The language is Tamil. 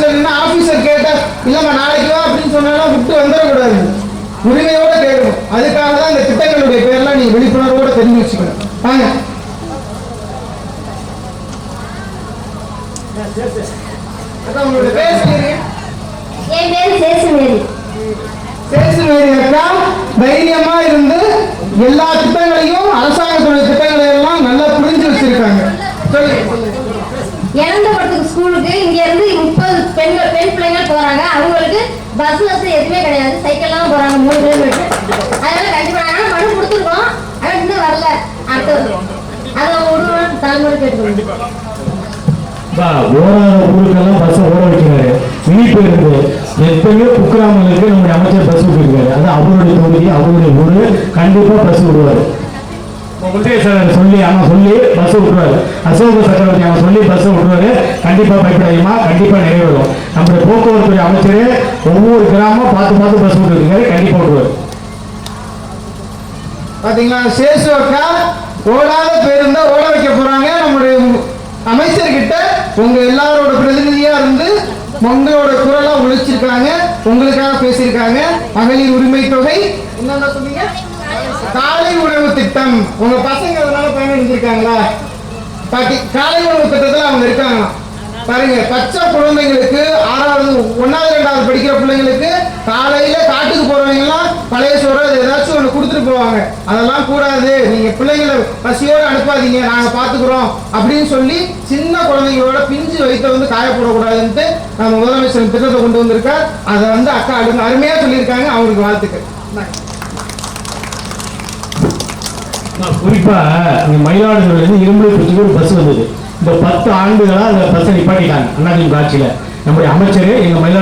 ஆபீஸ்ல நின்று ஆபீசர் கேட்ட இல்லம்மா நாளைக்கு வா அப்படின்னு சொன்னாலும் விட்டு வந்துடக்கூடாது. உரிமையோட கேட்கணும். அதுக்காக தான் இந்த திட்டங்களுடைய பேர்லாம் நீங்க விழிப்புணர்வோட தெரிஞ்சு வச்சுக்கணும். வாங்க. அதான் உங்களுடைய பேர் என் பேரு சேசுமேரி. சேசுமேரி அக்கா தைரியமா இருந்து எல்லா திட்டங்களையும் அரசாங்கத்துடைய திட்டங்களை எல்லாம் நல்லா புரிஞ்சு வச்சிருக்காங்க. சொல்லுங்க. இறந்தபடத்துக்கு ஸ்கூலுக்கு இங்க இருந்து முப்பது பெண் பெண் பிள்ளைங்கள் போறாங்க. அவங்களுக்கு பஸ் வசதி எதுவுமே கிடையாது. சைக்கிள்லாம் போறாங்க மூணு கிலோமீட்டர் அதனால கண்டிப்பா ஆனா மனு கொடுத்துருக்கோம். ஆனா இன்னும் வரல. அடுத்தது. அதை விடுவோம் தலைமுறை கேட்டுக்கணும் பா, ஓடாத ஊருக்கெல்லாம் பஸ் ஓட வைக்கிறாரு. இனிப்பு இருக்கு. எத்தனையோ குக்கிராமங்களுக்கு நம்முடைய அமைச்சர் பஸ் விட்டுருக்காரு அது அவருடைய தொகுதி அவருடைய ஊரு. கண்டிப்பா பஸ் விடுவாரு. முத்தைய சொல்லி அவன் சொல்லி பஸ் விட்டுருவாரு. அசோக சக்கரவர்த்தி அவன் சொல்லி பஸ் கண்டிப்பா பயப்படாதீமா கண்டிப்பா நிறைவேறும் நம்முடைய போக்குவரத்து அமைச்சர் ஒவ்வொரு கிராமம் பார்த்து பார்த்து பஸ் விட்டுருக்காரு கண்டிப்பா விட்டுருவாரு பாத்தீங்களா? சேசு அக்கா ஓடாத பேருந்தா ஓட வைக்க போறாங்க. நம்முடைய அமைச்சர்கிட்ட உங்க எல்லாரோட பிரதிநிதியா இருந்து உங்களோட குரலா உழைச்சிருக்காங்க உங்களுக்காக பேசியிருக்காங்க. மகளிர் உரிமை தொகை. என்னென்ன சொன்னீங்க? காலை உணவு திட்டம். உங்க பசங்க அதனால பயன் பாட்டி காலை உணவு திட்டத்துல அவங்க இருக்காங்களா பாருங்க பச்சை குழந்தைங்களுக்கு ஆறாவது ஒன்னாவது ரெண்டாவது படிக்கிற பிள்ளைங்களுக்கு காலையில காட்டுக்கு போறவங்க எல்லாம் பழைய சோறு ஏதாச்சும் ஒன்று கொடுத்துட்டு போவாங்க. அதெல்லாம் கூடாது. நீங்க பிள்ளைங்களை பசியோடு அனுப்பாதீங்க. நாங்க பாத்துக்கிறோம் அப்படின்னு சொல்லி சின்ன குழந்தைங்களோட பிஞ்சு வயிற்ற வந்து காயப்படக்கூடாதுன்ட்டு நம்ம முதலமைச்சர் திட்டத்தை கொண்டு வந்திருக்கார். அதை வந்து அக்கா அருமை- அருமையா சொல்லியிருக்காங்க. அவங்களுக்கு வாழ்த்துக்கள். குறிப்பா இங்க மயிலாடுதுறையில இருந்து ஒரு பஸ் வந்தது. இந்த பத்து ஆண்டுகளாக அந்த பிரச்சனை நிப்பாட்டிட்டாங்க அண்ணாதிமுக ஆட்சியில். நம்முடைய அமைச்சர் எங்க மயிலாடுதுறை